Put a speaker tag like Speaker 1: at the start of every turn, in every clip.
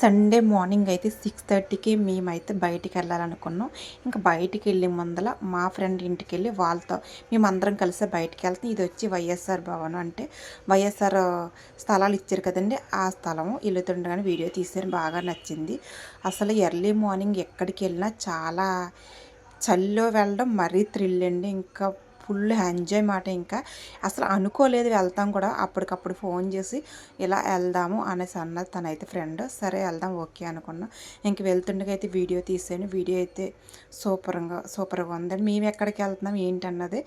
Speaker 1: Sunday morning అయితే six థర్టీకి మేమైతే బయటికి వెళ్ళాలనుకున్నాం. ఇంకా బయటికి వెళ్ళే ముందల మా ఫ్రెండ్ ఇంటికి వెళ్ళి వాళ్ళతో మేమందరం కలిసి బయటికి వెళ్తాం. ఇది వచ్చి వైఎస్ఆర్ భవన్ అంటే వైఎస్ఆర్ స్థలాలు ఇచ్చారు కదండి ఆ స్థలం వెళ్తుండగానే వీడియో తీసాను బాగా నచ్చింది. అసలు ఎర్లీ మార్నింగ్ ఎక్కడికి వెళ్ళినా చాలా చలిలో వెళ్ళడం మరీ థ్రిల్ అండి. ఇంకా ఫుల్ ఎంజాయ్ మాట ఇంకా. అసలు అనుకోలేదు వెళ్తాం కూడా. అప్పటికప్పుడు ఫోన్ చేసి ఇలా వెళ్దాము అనేసి అన్నది తనైతే ఫ్రెండ్. సరే వెళ్దాం ఓకే అనుకున్నా. ఇంక వెళ్తుండగా అయితే వీడియో తీసాను వీడియో అయితే సూపర్గా సూపర్గా ఉందండి మేము ఎక్కడికి వెళ్తున్నాం ఏంటన్నది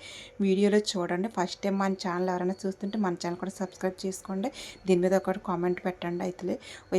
Speaker 1: వీడియోలో చూడండి. ఫస్ట్ టైం మన ఛానల్ ఎవరైనా చూస్తుంటే మన ఛానల్ కూడా సబ్స్క్రైబ్ చేసుకోండి. దీని మీద ఒకటి కామెంట్ పెట్టండి అయితే.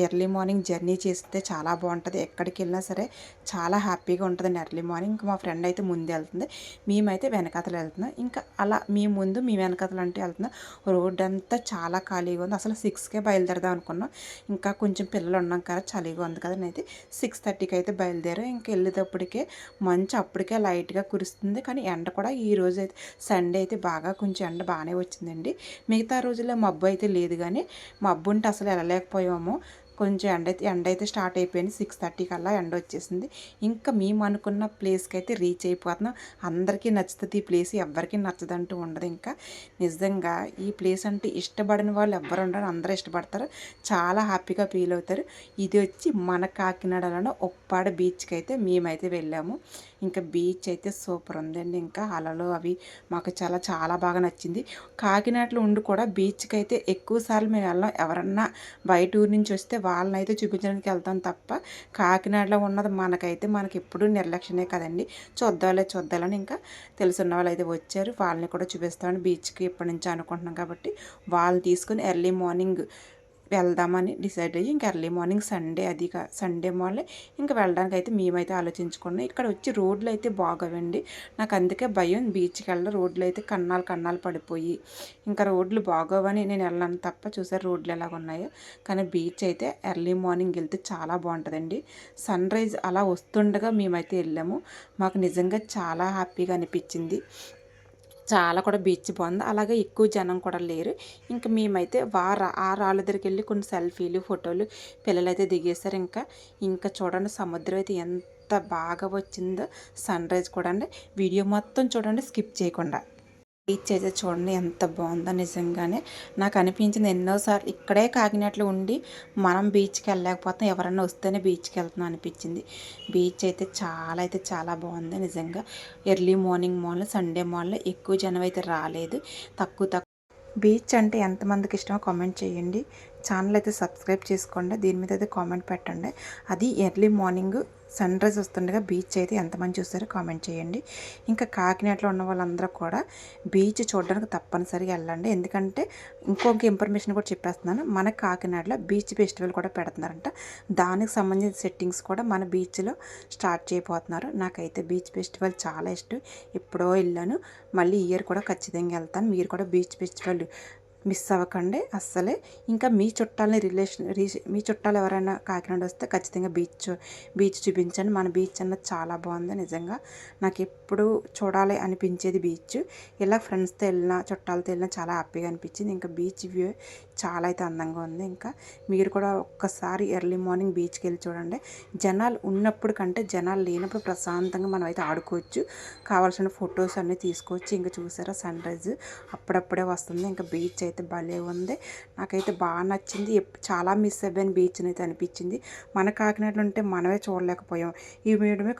Speaker 1: ఎర్లీ మార్నింగ్ జర్నీ చేస్తే చాలా బాగుంటుంది. ఎక్కడికి వెళ్ళినా సరే చాలా హ్యాపీగా ఉంటుందండి ఎర్లీ మార్నింగ్. ఇంకా మా ఫ్రెండ్ అయితే ముందు వెళ్తుంది. మేమైతే వెనకాతలు వెళ్తున్నాం. ఇంకా అలా మీ ముందు మీ వెనకతలు అంటే వెళ్తున్నాం. రోడ్ అంతా చాలా ఖాళీగా ఉంది. అసలు సిక్స్కే బయలుదేరదాం అనుకున్నాం. ఇంకా కొంచెం పిల్లలు ఉన్నాం కదా చలిగా ఉంది కదా అయితే సిక్స్ థర్టీకి అయితే బయలుదేరాం. ఇంకా వెళ్ళేటప్పటికే మంచు అప్పటికే లైట్గా కురుస్తుంది. కానీ ఎండ కూడా ఈ రోజు అయితే సండే అయితే బాగా కొంచెం ఎండ బాగానే వచ్చిందండి. మిగతా రోజుల్లో మబ్బు అయితే లేదు కానీ మబ్బు ఉంటే అసలు వెళ్ళలేకపోయాము. కొంచెం ఎండ అయితే ఎండ అయితే స్టార్ట్ అయిపోయింది. సిక్స్ థర్టీ కల్లా ఎండ వచ్చేసింది. ఇంకా మేము అనుకున్న ప్లేస్కి అయితే రీచ్ అయిపోతున్నాం. అందరికీ నచ్చుతుంది ఈ ప్లేస్. ఎవరికీ నచ్చదంటూ ఉండదు ఇంకా. నిజంగా ఈ ప్లేస్ అంటే ఇష్టపడిన వాళ్ళు ఎవరు ఉండరు. అందరూ ఇష్టపడతారు. చాలా హ్యాపీగా ఫీల్ అవుతారు. ఇది వచ్చి మన కాకినాడలోనే ఒప్పాడ బీచ్కి అయితే మేమైతే వెళ్ళాము. ఇంకా బీచ్ అయితే సూపర్ ఉందండి. ఇంకా అలలు అవి మాకు చాలా చాలా బాగా నచ్చింది. కాకినాడలో ఉండి కూడా బీచ్కి అయితే ఎక్కువ సార్లు మేము వెళ్ళాం. ఎవరన్నా బయట ఊరి నుంచి వస్తే వాళ్ళని అయితే చూపించడానికి వెళ్తాం తప్ప కాకినాడలో ఉన్నది మనకైతే మనకి ఎప్పుడూ నిర్లక్ష్యమే కదండి. చూద్దాలే చూద్దాలని ఇంకా తెలుసున్న వాళ్ళు అయితే వచ్చారు. వాళ్ళని కూడా చూపిస్తామని బీచ్కి ఇప్పటి నుంచి అనుకుంటున్నాం కాబట్టి వాళ్ళని తీసుకుని ఎర్లీ మార్నింగ్ వెళ్దామని డిసైడ్ అయ్యి ఇంకా ఎర్లీ మార్నింగ్ సండే అది సండే మాలే ఇంకా వెళ్ళడానికి అయితే మేమైతే ఆలోచించుకున్నాం. ఇక్కడ వచ్చి రోడ్లు అయితే బాగోవండి. నాకు అందుకే భయం బీచ్కి వెళ్ళడం. రోడ్లు అయితే కన్నాలు కన్నాలు పడిపోయి ఇంకా రోడ్లు బాగోవని నేను వెళ్ళాను తప్ప చూసారు రోడ్లు ఎలాగ ఉన్నాయో కానీ బీచ్ అయితే ఎర్లీ మార్నింగ్ వెళ్తే చాలా బాగుంటుందండి. సన్ రైజ్ అలా వస్తుండగా మేమైతే వెళ్ళాము. మాకు నిజంగా చాలా హ్యాపీగా అనిపించింది. చాలా కూడా బీచ్ బాగుంది. అలాగే ఎక్కువ జనం కూడా లేరు. ఇంకా మేమైతే వార ఆ రాళ్ళ దగ్గరికి వెళ్ళి కొన్ని సెల్ఫీలు ఫోటోలు పిల్లలు అయితే దిగేశారు ఇంకా. ఇంకా చూడండి సముద్రం అయితే ఎంత బాగా వచ్చిందో. సన్ రైజ్ కూడా అండి వీడియో మొత్తం చూడండి స్కిప్ చేయకుండా. బీచ్ అయితే చూడండి ఎంత బాగుందో నిజంగానే. నాకు అనిపించింది ఎన్నోసార్లు ఇక్కడే కాకినట్లు ఉండి మనం బీచ్కి వెళ్ళలేకపోతాం ఎవరన్నా వస్తేనే బీచ్కి వెళ్తున్నాం అనిపించింది. బీచ్ అయితే చాలా అయితే చాలా బాగుంది నిజంగా. Early morning morning Sunday morning ఎక్కువ జనం అయితే రాలేదు. తక్కువ తక్కువ. బీచ్ అంటే ఎంతమందికి ఇష్టమో కామెంట్ చేయండి. ఛానల్ అయితే సబ్స్క్రైబ్ చేసుకోండి. దీని మీద అయితే కామెంట్ పెట్టండి. అది ఎర్లీ మార్నింగ్ సన్ రైజ్ వస్తుండగా బీచ్ అయితే ఎంతమంది చూస్తారో కామెంట్ చేయండి. ఇంకా కాకినాడలో ఉన్న వాళ్ళందరూ కూడా బీచ్ చూడడానికి తప్పనిసరిగా వెళ్ళండి. ఎందుకంటే ఇంకొక ఇన్ఫర్మేషన్ కూడా చెప్పేస్తున్నాను మన కాకినాడలో బీచ్ ఫెస్టివల్ కూడా పెడుతున్నారంట. దానికి సంబంధించిన సెట్టింగ్స్ కూడా మన బీచ్లో స్టార్ట్ చేయబోతున్నారు. నాకైతే బీచ్ ఫెస్టివల్ చాలా ఇష్టం. ఎప్పుడో వెళ్ళాను. మళ్ళీ ఇయర్ కూడా ఖచ్చితంగా వెళ్తాను. మీరు కూడా బీచ్ ఫెస్టివల్ మిస్ అవ్వకండి అస్సలే. ఇంకా మీ చుట్టాలని రిలేషన్ మీ చుట్టాలు ఎవరైనా కాకినాడ వస్తే ఖచ్చితంగా బీచ్ బీచ్ చూపించండి. మన బీచ్ అన్నది చాలా బాగుంది నిజంగా. నాకు ఎప్పుడు చూడాలి అనిపించేది బీచ్. ఇలా ఫ్రెండ్స్తో వెళ్ళినా చుట్టాలతో వెళ్ళినా చాలా హ్యాపీగా అనిపించింది. ఇంకా బీచ్ వ్యూ చాలా అయితే అందంగా ఉంది ఇంకా. మీరు కూడా ఒక్కసారి ఎర్లీ మార్నింగ్ బీచ్కి వెళ్ళి చూడండి. జనాలు ఉన్నప్పుడు కంటే జనాలు లేనప్పుడు ప్రశాంతంగా మనం అయితే ఆడుకోవచ్చు. కావాల్సిన ఫొటోస్ అన్నీ తీసుకోవచ్చు. ఇంకా చూసారా సన్ రైజ్? అప్పుడప్పుడే వస్తుంది. ఇంకా బీచ్ అయితే అయితే భలే ఉంది. నాకైతే బాగా నచ్చింది. చాలా మిస్ అయిపోయాను బీచ్ని అయితే అనిపించింది. మన కాకినాడలో ఉంటే మనమే చూడలేకపోయాం. ఈ వీడియో